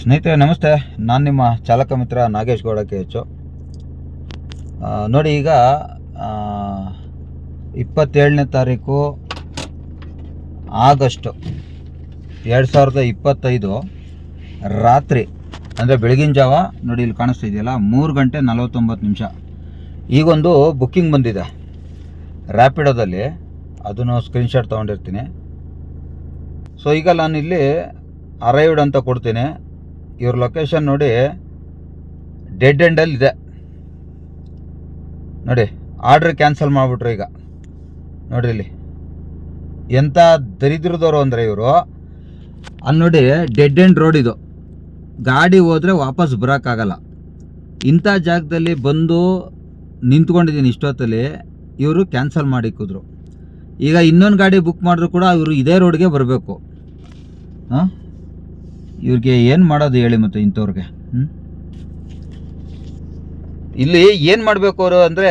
ಸ್ನೇಹಿತರೆ, ನಮಸ್ತೆ. ನಾನು ನಿಮ್ಮ ಚಾಲಕ ಮಿತ್ರ ನಾಗೇಶ್ ಗೌಡ ಕೆ ಎಚ್ ನೋಡಿ ಈಗ ಇಪ್ಪತ್ತೇಳನೇ ತಾರೀಕು ಆಗಸ್ಟು ಎರಡು ಸಾವಿರದ ಇಪ್ಪತ್ತೈದು ರಾತ್ರಿ, ಅಂದರೆ ಬೆಳಗಿನ ಜಾವ, ನೋಡಿ ಇಲ್ಲಿ ಕಾಣಿಸ್ತಾ ಇದೆಯಲ್ಲ, ಮೂರು ಗಂಟೆ ನಲವತ್ತೊಂಬತ್ತು ನಿಮಿಷ. ಈಗೊಂದು ಬುಕ್ಕಿಂಗ್ ಬಂದಿದೆ. ರ್ಯಾಪಿಡೋದಲ್ಲಿ ಅದನ್ನು ಸ್ಕ್ರೀನ್ಶಾಟ್ ತೊಗೊಂಡಿರ್ತೀನಿ. ಸೊ ಈಗ ನಾನು ಇಲ್ಲಿ ಅರೈವ್ಡ್ ಅಂತ ಕೊಡ್ತೀನಿ. ಇವ್ರ ಲೊಕೇಶನ್ ನೋಡಿ ಡೆಡ್ ಎಂಡಲ್ಲಿ ಇದೆ. ನೋಡಿ ಆರ್ಡ್ರ್ ಕ್ಯಾನ್ಸಲ್ ಮಾಡಿಬಿಟ್ರು ಈಗ. ನೋಡ್ರಿ ಇಲ್ಲಿ. ಎಂಥ ದರಿದ್ರದವರು ಅಂದರೆ ಇವರು, ಅಲ್ಲಿ ನೋಡಿ ಡೆಡ್ ಎಂಡ್ ರೋಡ್ ಇದು. ಗಾಡಿ ಹೋದರೆ ವಾಪಸ್ ಬರೋಕ್ಕಾಗಲ್ಲ. ಇಂಥ ಜಾಗದಲ್ಲಿ ಬಂದು ನಿಂತ್ಕೊಂಡಿದ್ದೀನಿ ಇಷ್ಟೊತ್ತಲ್ಲಿ, ಇವರು ಕ್ಯಾನ್ಸಲ್ ಮಾಡಿ ಕೂದ್ರು. ಈಗ ಇನ್ನೊಂದು ಗಾಡಿ ಬುಕ್ ಮಾಡಿದ್ರು ಕೂಡ ಇವರು ಇದೇ ರೋಡ್ಗೆ ಬರಬೇಕು. ಹಾಂ? ಇವ್ರಿಗೆ ಏನು ಮಾಡೋದು ಹೇಳಿ ಮತ್ತೆ ಇಂಥವ್ರಿಗೆ ಇಲ್ಲಿ ಏನು ಮಾಡಬೇಕು ಅವರು ಅಂದರೆ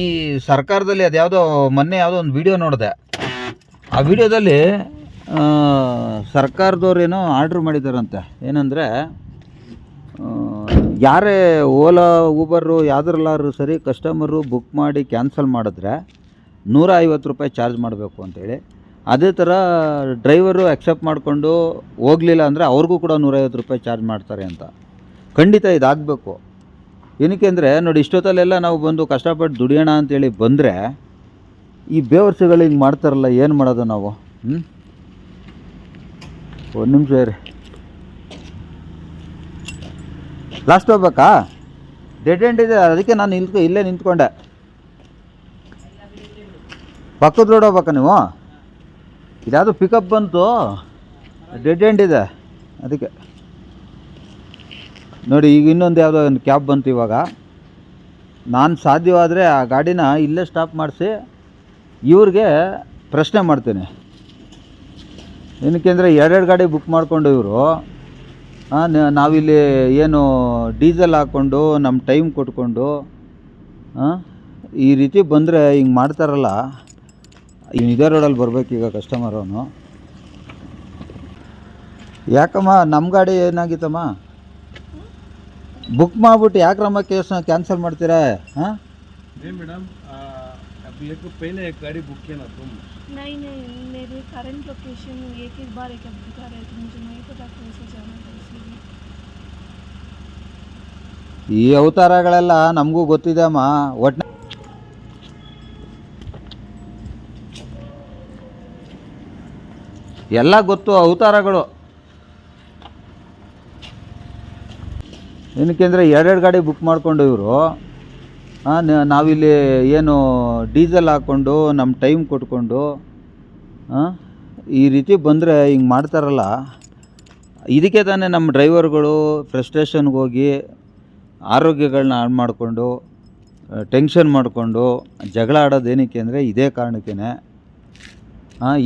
ಈ ಸರ್ಕಾರದಲ್ಲಿ ಅದ್ಯಾವುದೋ ಮೊನ್ನೆ ಯಾವುದೋ ಒಂದು ವಿಡಿಯೋ ನೋಡಿದೆ. ಆ ವಿಡಿಯೋದಲ್ಲಿ ಸರ್ಕಾರದವ್ರು ಏನೋ ಆರ್ಡ್ರ್ ಮಾಡಿದಾರಂತೆ. ಏನಂದರೆ ಯಾರೇ ಓಲಾ ಊಬರು ಯಾವ್ದ್ರಲ್ಲಾದ್ರು ಸರಿ ಕಸ್ಟಮರು ಬುಕ್ ಮಾಡಿ ಕ್ಯಾನ್ಸಲ್ ಮಾಡಿದ್ರೆ ನೂರ ಐವತ್ತು ರೂಪಾಯಿ ಚಾರ್ಜ್ ಮಾಡಬೇಕು ಅಂತೇಳಿ ಅದೇ ಥರ ಡ್ರೈವರು ಅಕ್ಸೆಪ್ಟ್ ಮಾಡಿಕೊಂಡು ಹೋಗಲಿಲ್ಲ ಅಂದರೆ ಅವ್ರಿಗೂ ಕೂಡ ನೂರೈವತ್ತು ರೂಪಾಯಿ ಚಾರ್ಜ್ ಮಾಡ್ತಾರೆ ಅಂತ. ಖಂಡಿತ ಇದಾಗಬೇಕು. ಏನಕ್ಕೆ ಅಂದರೆ ನೋಡಿ ಇಷ್ಟೊತ್ತಲ್ಲೆಲ್ಲ ನಾವು ಬಂದು ಕಷ್ಟಪಟ್ಟು ದುಡಿಯೋಣ ಅಂತೇಳಿ ಬಂದರೆ ಈ ಬೇವರ್ಸುಗಳು ಹಿಂಗೆ ಮಾಡ್ತಾರಲ್ಲ, ಏನು ಮಾಡೋದು ನಾವು? ಹ್ಞೂ ಒಂದು ನಿಮಿಷ ಇರಿ. ಲಾಸ್ಟ್ ಹೋಗ್ಬೇಕಾ? ಡೆಡ್ ಎಂಡ್ ಇದೆ. ಅದಕ್ಕೆ ನಾನು ನಿಂತ್ಕೊ ಇಲ್ಲೇ ನಿಂತ್ಕೊಂಡೆ. ಪಕ್ಕದ ರೋಡ್ ಹೋಗ್ಬೇಕಾ ನೀವು? ಇದ್ಯಾವುದು ಪಿಕಪ್ ಬಂತು? ಡೆಡ್ ಎಂಡ್ ಇದೆ. ಅದಕ್ಕೆ. ನೋಡಿ, ಈಗ ಇನ್ನೊಂದು ಯಾವುದೋ ಒಂದು ಕ್ಯಾಬ್ ಬಂತು ಇವಾಗ. ನಾನು ಸಾಧ್ಯವಾದರೆ ಆ ಗಾಡಿನ ಇಲ್ಲೇ ಸ್ಟಾಪ್ ಮಾಡಿಸಿ ಇವ್ರಿಗೆ ಪ್ರಶ್ನೆ ಮಾಡ್ತೀನಿ. ಏನಕ್ಕೆ ಅಂದರೆ ಎರಡೆರಡು ಗಾಡಿ ಬುಕ್ ಮಾಡಿಕೊಂಡು ಇವರು. ನಾವಿಲ್ಲಿ ಏನು ಡೀಸೆಲ್ ಹಾಕ್ಕೊಂಡು ನಮ್ಮ ಟೈಮ್ ಕೊಟ್ಕೊಂಡು ಈ ರೀತಿ ಬಂದರೆ ಹಿಂಗೆ ಮಾಡ್ತಾರಲ್ಲ. ಇವ್ನು ಇದೇ ರೋಡಲ್ಲಿ ಬರ್ಬೇಕೀಗ ಕಸ್ಟಮರ್ ಅವನು ಯಾಕಮ್ಮ ನಮ್ಮ ಗಾಡಿ ಏನಾಗಿತ್ತಮ್ಮ ಬುಕ್ ಮಾಡಿಬಿಟ್ಟು ಯಾಕ್ರಮ್ಮ ಕೇಸ್ ಕ್ಯಾನ್ಸಲ್ ಮಾಡ್ತೀರಾ ಹಾಂ नहीं मैडम आ, अभी एक पहले एक गाड़ी बुक किया ना तुम नहीं नहीं मेरे करंट लोकेशन एक एक बार एक अब दिखा रहे थे मुझे नहीं पता कैसे जाना था इसलिए ಈ ಅವತಾರಗಳೆಲ್ಲ ನಮಗೂ ಗೊತ್ತಿದೆ ಅಮ್ಮ ಒಟ್ಟು ಎಲ್ಲ ಗೊತ್ತು, ಅವತಾರಗಳು. ಏನಕ್ಕೆ ಅಂದರೆ ಎರಡೆರಡು ಗಾಡಿ ಬುಕ್ ಮಾಡಿಕೊಂಡು ಇವರು. ನಾವಿಲ್ಲಿ ಏನು ಡೀಸೆಲ್ ಹಾಕ್ಕೊಂಡು ನಮ್ಮ ಟೈಮ್ ಕೊಟ್ಕೊಂಡು ಈ ರೀತಿ ಬಂದರೆ ಹಿಂಗೆ ಮಾಡ್ತಾರಲ್ಲ. ಇದಕ್ಕೆ ತಾನೇ ನಮ್ಮ ಡ್ರೈವರ್ಗಳು ಫ್ರಸ್ಟ್ರೇಷನ್ಗೆ ಹೋಗಿ ಆರೋಗ್ಯಗಳನ್ನ ಹಾಳು ಮಾಡಿಕೊಂಡು ಟೆನ್ಷನ್ ಮಾಡಿಕೊಂಡು ಜಗಳ ಆಡೋದು ಏನಕ್ಕೆ ಅಂದರೆ ಇದೇ ಕಾರಣಕ್ಕೇ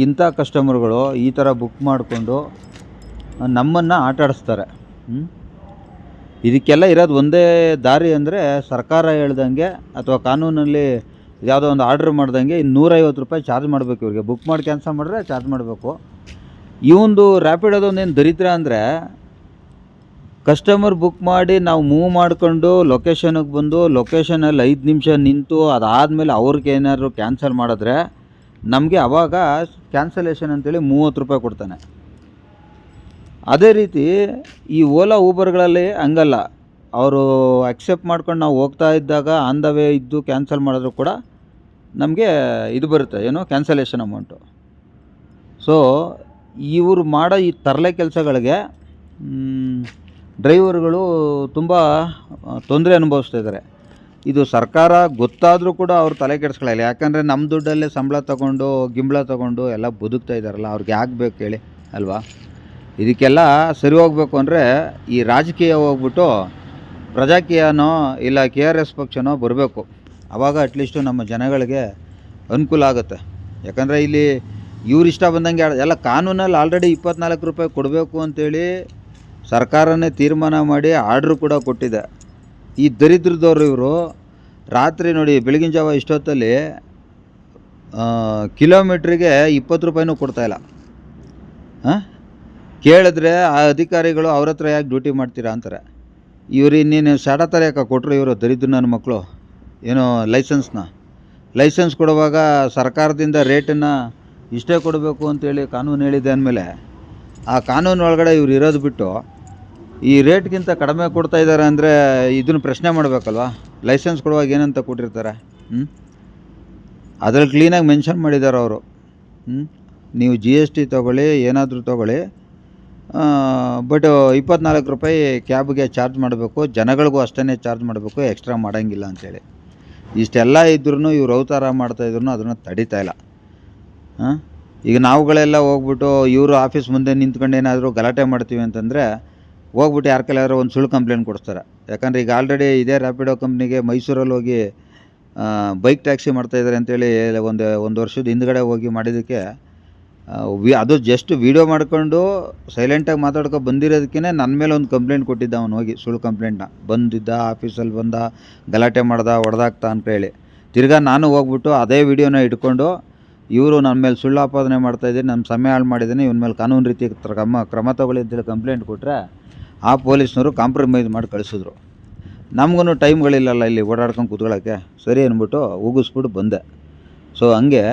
ಇಂಥ ಕಸ್ಟಮರ್ಗಳು ಈ ಥರ ಬುಕ್ ಮಾಡಿಕೊಂಡು ನಮ್ಮನ್ನು ಆಟಾಡಿಸ್ತಾರೆ. ಇದಕ್ಕೆಲ್ಲ ಇರೋದು ಒಂದೇ ದಾರಿ ಅಂದರೆ ಸರ್ಕಾರ ಹೇಳ್ದಂಗೆ ಅಥವಾ ಕಾನೂನಲ್ಲಿ ಯಾವುದೋ ಒಂದು ಆರ್ಡ್ರ್ ಮಾಡ್ದಂಗೆ ಇನ್ನು ನೂರೈವತ್ತು ರೂಪಾಯಿ ಚಾರ್ಜ್ ಮಾಡಬೇಕು ಇವ್ರಿಗೆ. ಬುಕ್ ಮಾಡಿ ಕ್ಯಾನ್ಸಲ್ ಮಾಡಿದ್ರೆ ಚಾರ್ಜ್ ಮಾಡಬೇಕು. ಇವಂದು ರ್ಯಾಪಿಡೋದೊಂದೇನು ದರಿದ್ರ ಅಂದರೆ ಕಸ್ಟಮರ್ ಬುಕ್ ಮಾಡಿ ನಾವು ಮೂವ್ ಮಾಡ್ಕೊಂಡು ಲೊಕೇಶನಿಗೆ ಬಂದು ಲೊಕೇಶನಲ್ಲಿ ಐದು ನಿಮಿಷ ನಿಂತು ಅದಾದಮೇಲೆ ಅವ್ರಿಗೆ ಏನಾದರೂ ಕ್ಯಾನ್ಸಲ್ ಮಾಡಿದ್ರೆ ನಮಗೆ ಅವಾಗ ಕ್ಯಾನ್ಸಲೇಷನ್ ಅಂತೇಳಿ ಮೂವತ್ತು ರೂಪಾಯಿ ಕೊಡ್ತಾನೆ. ಅದೇ ರೀತಿ ಈ ಓಲಾ ಊಬರ್ಗಳಲ್ಲಿ ಹಂಗಲ್ಲ. ಅವರು ಅಕ್ಸೆಪ್ಟ್ ಮಾಡ್ಕೊಂಡು ನಾವು ಹೋಗ್ತಾ ಇದ್ದಾಗ ಆನ್ ದ ವೇ ಇದ್ದು ಕ್ಯಾನ್ಸಲ್ ಮಾಡಿದ್ರು ಕೂಡ ನಮಗೆ ಇದು ಬರುತ್ತೆ, ಏನು ಕ್ಯಾನ್ಸಲೇಷನ್ ಅಮೌಂಟು ಸೊ ಇವರು ಮಾಡೋ ಈ ತರಲೆ ಕೆಲಸಗಳಿಗೆ ಡ್ರೈವರ್ಗಳು ತುಂಬ ತೊಂದರೆ ಅನುಭವಿಸ್ತಾ ಇದ್ದಾರೆ. ಇದು ಸರ್ಕಾರ ಗೊತ್ತಾದರೂ ಕೂಡ ಅವ್ರು ತಲೆ ಕೆಡಿಸ್ಕೊಳ್ಳಲ್ಲ ಯಾಕಂದರೆ ನಮ್ಮ ದುಡ್ಡಲ್ಲೇ ಸಂಬಳ ತಗೊಂಡು, ಗಿಂಬಳ ತಗೊಂಡು ಎಲ್ಲ ಬದುಕ್ತಾ ಇದ್ದಾರಲ್ಲ, ಅವ್ರಿಗೆ ಯಾಕೆ ಬೇಕು ಹೇಳಿ, ಅಲ್ವಾ? ಇದಕ್ಕೆಲ್ಲ ಸರಿ ಹೋಗ್ಬೇಕು ಅಂದರೆ ಈ ರಾಜಕೀಯ ಹೋಗ್ಬಿಟ್ಟು ಪ್ರಜಾಕೀಯನೋ ಇಲ್ಲ ಕೆ ಆರ್ ಎಸ್ ಪಕ್ಷನೋ ಬರಬೇಕು. ಆವಾಗ ಅಟ್ಲೀಸ್ಟು ನಮ್ಮ ಜನಗಳಿಗೆ ಅನುಕೂಲ ಆಗುತ್ತೆ. ಯಾಕಂದರೆ ಇಲ್ಲಿ ಇವ್ರು ಇಷ್ಟ ಬಂದಂಗೆ ಎಲ್ಲ ಕಾನೂನಲ್ಲಿ ಆಲ್ರೆಡಿ ಇಪ್ಪತ್ನಾಲ್ಕು ರೂಪಾಯಿ ಕೊಡಬೇಕು ಅಂತೇಳಿ ಸರ್ಕಾರನೇ ತೀರ್ಮಾನ ಮಾಡಿ ಆರ್ಡ್ರು ಕೂಡ ಕೊಟ್ಟಿದೆ. ಈ ದರಿದ್ರದವ್ರು ಇವರು ರಾತ್ರಿ ನೋಡಿ ಬೆಳಗಿನ ಜಾವ ಇಷ್ಟೊತ್ತಲ್ಲಿ ಕಿಲೋಮೀಟ್ರಿಗೆ ಇಪ್ಪತ್ತು ರೂಪಾಯಿನೂ ಕೊಡ್ತಾಯಿಲ್ಲ ಹಾಂ? ಕೇಳಿದ್ರೆ ಆ ಅಧಿಕಾರಿಗಳು ಅವ್ರ ಹತ್ರ ಯಾಕೆ ಡ್ಯೂಟಿ ಮಾಡ್ತೀರಾ ಅಂತಾರೆ. ಇವ್ರು ಇನ್ನೇನು ಶಾಡಾ ಥರ ಯಾಕೆ ಕೊಟ್ಟರು ಇವರು ದರಿದ್ರ ನನ್ನ ಮಕ್ಕಳು ಏನೋ ಲೈಸೆನ್ಸ್ನ. ಲೈಸೆನ್ಸ್ ಕೊಡುವಾಗ ಸರ್ಕಾರದಿಂದ ರೇಟನ್ನು ಇಷ್ಟೇ ಕೊಡಬೇಕು ಅಂತೇಳಿ ಕಾನೂನು ಹೇಳಿದೆ ಅಂದಮೇಲೆ, ಆ ಕಾನೂನು ಒಳಗಡೆ ಇವ್ರು ಇರೋದು ಬಿಟ್ಟು ಈ ರೇಟ್ಗಿಂತ ಕಡಿಮೆ ಕೊಡ್ತಾ ಇದ್ದಾರೆ ಅಂದರೆ ಇದನ್ನು ಪ್ರಶ್ನೆ ಮಾಡಬೇಕಲ್ವಾ? ಲೈಸೆನ್ಸ್ ಕೊಡುವಾಗ ಏನಂತ ಕೊಟ್ಟಿರ್ತಾರೆ? ಹ್ಞೂ ಅದರಲ್ಲಿ ಕ್ಲೀನಾಗಿ ಮೆನ್ಷನ್ ಮಾಡಿದ್ದಾರೆ ಅವರು. ಹ್ಞೂ ನೀವು ಜಿ ಎಸ್ ಟಿ ತೊಗೊಳ್ಳಿ, ಏನಾದರೂ ತೊಗೊಳ್ಳಿ. ಬಟ್ ಇಪ್ಪತ್ನಾಲ್ಕು ರೂಪಾಯಿ ಕ್ಯಾಬ್ಗೆ ಚಾರ್ಜ್ ಮಾಡಬೇಕು. ಜನಗಳಿಗೂ ಅಷ್ಟೇ ಚಾರ್ಜ್ ಮಾಡಬೇಕು. ಎಕ್ಸ್ಟ್ರಾ ಮಾಡೋಂಗಿಲ್ಲ ಅಂತೇಳಿ. ಇಷ್ಟೆಲ್ಲ ಇದ್ರೂ ಇವ್ರು ಅವತಾರ ಮಾಡ್ತಾಯಿದ್ರು ಅದನ್ನು ತಡಿತಾ ಇಲ್ಲ. ಈಗ ನಾವುಗಳೆಲ್ಲ ಹೋಗ್ಬಿಟ್ಟು ಇವರು ಆಫೀಸ್ ಮುಂದೆ ನಿಂತ್ಕೊಂಡು ಏನಾದರೂ ಗಲಾಟೆ ಮಾಡ್ತೀವಿ ಅಂತಂದರೆ ಹೋಗ್ಬಿಟ್ಟು ಯಾರ ಕೈಲಾದ್ರೂ ಒಂದು ಸುಳ್ಳು ಕಂಪ್ಲೇಂಟ್ ಕೊಡಿಸ್ತಾರೆ. ಯಾಕಂದರೆ ಈಗ ಆಲ್ರೆಡಿ ಇದೇ ರ್ಯಾಪಿಡೋ ಕಂಪ್ನಿಗೆ ಮೈಸೂರಲ್ಲಿ ಹೋಗಿ ಬೈಕ್ ಟ್ಯಾಕ್ಸಿ ಮಾಡ್ತಾಯಿದ್ದಾರೆ ಅಂತೇಳಿ ಒಂದು ಒಂದು ವರ್ಷದ ಹಿಂದ್ಗಡೆ ಹೋಗಿ ಮಾಡಿದ್ದಕ್ಕೆ ವಿ, ಅದು ಜಸ್ಟ್ ವೀಡಿಯೋ ಮಾಡ್ಕೊಂಡು ಸೈಲೆಂಟಾಗಿ ಮಾತಾಡ್ಕೊ ಬಂದಿರೋದಕ್ಕೇ ನನ್ನ ಮೇಲೆ ಒಂದು ಕಂಪ್ಲೇಂಟ್ ಕೊಟ್ಟಿದ್ದ ಅವನು ಹೋಗಿ, ಸುಳ್ಳು ಕಂಪ್ಲೇಂಟ್ನ ಬಂದಿದ್ದ ಆಫೀಸಲ್ಲಿ ಬಂದ, ಗಲಾಟೆ ಮಾಡ್ದ ಹೊಡೆದಾಗ್ತ ಅಂತ ಹೇಳಿ. ತಿರ್ಗಾ ನಾನು ಹೋಗ್ಬಿಟ್ಟು ಅದೇ ವಿಡಿಯೋನ ಇಟ್ಕೊಂಡು, ಇವರು ನನ್ನ ಮೇಲೆ ಸುಳ್ಳು ಆಪಾದನೆ ಮಾಡ್ತಾಯಿದ್ದೀನಿ ನಮ್ಮ ಸಮಯ ಹಾಳು ಮಾಡಿದ್ದೀನಿ, ಇವನ ಮೇಲೆ ಕಾನೂನು ರೀತಿ ಕ್ರಮ ಕ್ರಮ ತಗೊಳ್ಳಿ ಅಂತೇಳಿ ಕಂಪ್ಲೇಂಟ್ ಕೊಟ್ಟರೆ ಆ ಪೊಲೀಸ್ನವರು ಕಾಂಪ್ರಮೈಸ್ ಮಾಡಿ ಕಳಿಸಿದ್ರು. ನಮಗೂ ಟೈಮ್ಗಳಿಲ್ಲಲ್ಲ ಇಲ್ಲಿ ಓಡಾಡ್ಕೊಂಡು ಕೂತ್ಕೊಳ್ಳೋಕ್ಕೆ ಸರಿ ಅಂದ್ಬಿಟ್ಟು ಉಗಿಸ್ಬಿಟ್ಟು ಬಂದೆ. ಸೊ ಹಂಗೆ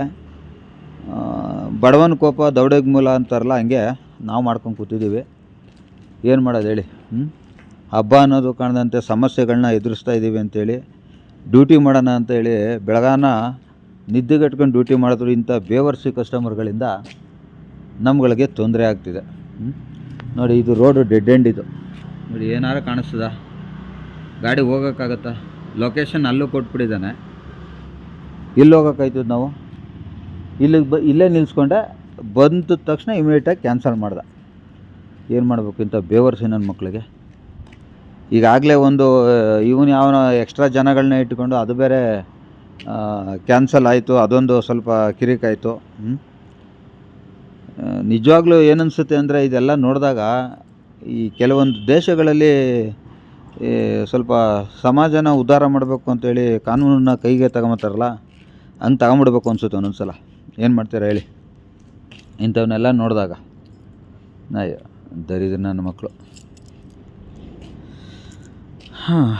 ಬಡವನ ಕೋಪ, ದೌಡೆಗ್ ಮೂಲ ಅಂತಾರಲ್ಲ, ಹಂಗೆ ನಾವು ಮಾಡ್ಕೊಂಡು ಕೂತಿದ್ದೀವಿ ಏನು ಮಾಡೋದು ಹೇಳಿ? ಹಬ್ಬ ಅನ್ನೋದು ಕಾಣದಂತೆ ಸಮಸ್ಯೆಗಳನ್ನ ಎದುರಿಸ್ತಾ ಇದ್ದೀವಿ ಅಂತೇಳಿ, ಡ್ಯೂಟಿ ಮಾಡೋಣ ಅಂತೇಳಿ ಬೆಳಗಾನ ನಿದ್ದೆಗೆಟ್ಕೊಂಡು ಡ್ಯೂಟಿ ಮಾಡಿದ್ರು ಇಂಥ ಬೇವರ್ಸಿ ಕಸ್ಟಮರ್ಗಳಿಂದ ನಮ್ಗಳಿಗೆ ತೊಂದರೆ ಆಗ್ತಿದೆ? ನೋಡಿ, ಇದು ರೋಡು ಡೆಡ್ ಎಂಡ್ ಇದು. ನೋಡಿ, ಏನಾರು ಕಾಣಿಸ್ತದ? ಗಾಡಿ ಹೋಗೋಕ್ಕಾಗತ್ತಾ? ಲೊಕೇಶನ್ ಅಲ್ಲೂ ಕೊಟ್ಬಿಟ್ಟಿದ್ದಾನೆ. ಇಲ್ಲಿ ಹೋಗೋಕ್ಕಾಯ್ತದ ನಾವು? ಇಲ್ಲಿಗೆ ಬ, ಇಲ್ಲೇ ನಿಲ್ಲಿಸ್ಕೊಂಡೆ ಬಂದ ತಕ್ಷಣ ಇಮಿಡಿಯೇಟಾಗಿ ಕ್ಯಾನ್ಸಲ್ ಮಾಡ್ದೆ. ಏನು ಮಾಡಬೇಕು ಇಂಥ ಬೇವರ್ಸಿ ನನ್ನ ಮಕ್ಕಳಿಗೆ ಈಗಾಗಲೇ ಒಂದು, ಇವನು ಯಾವನ ಎಕ್ಸ್ಟ್ರಾ ಜನಗಳನ್ನ ಇಟ್ಕೊಂಡು ಅದು ಬೇರೆ ಕ್ಯಾನ್ಸಲ್ ಆಯಿತು, ಅದೊಂದು ಸ್ವಲ್ಪ ಕಿರಿಕಾಯಿತು ನಿಜವಾಗ್ಲೂ ಏನನ್ಸುತ್ತೆ ಅಂದರೆ ಇದೆಲ್ಲ ನೋಡಿದಾಗ ಈ ಕೆಲವೊಂದು ದೇಶಗಳಲ್ಲಿ ಸ್ವಲ್ಪ ಸಮಾಜನ ಉದ್ಧಾರ ಮಾಡಬೇಕು ಅಂತೇಳಿ ಕಾನೂನನ್ನ ಕೈಗೆ ತಗೊಂಬತ್ತಾರಲ್ಲ, ಹಂಗೆ ತಗೊಂಬಿಡ್ಬೇಕು ಅನ್ಸುತ್ತೆ ಒಂದೊಂದು ಸಲ ಏನು ಮಾಡ್ತೀರಾ ಹೇಳಿ. ಇಂಥವನ್ನೆಲ್ಲ ನೋಡಿದಾಗ. ನಾಯ ದರಿದ್ರ ನನ್ನ ಮಕ್ಕಳು ಹಾಂ.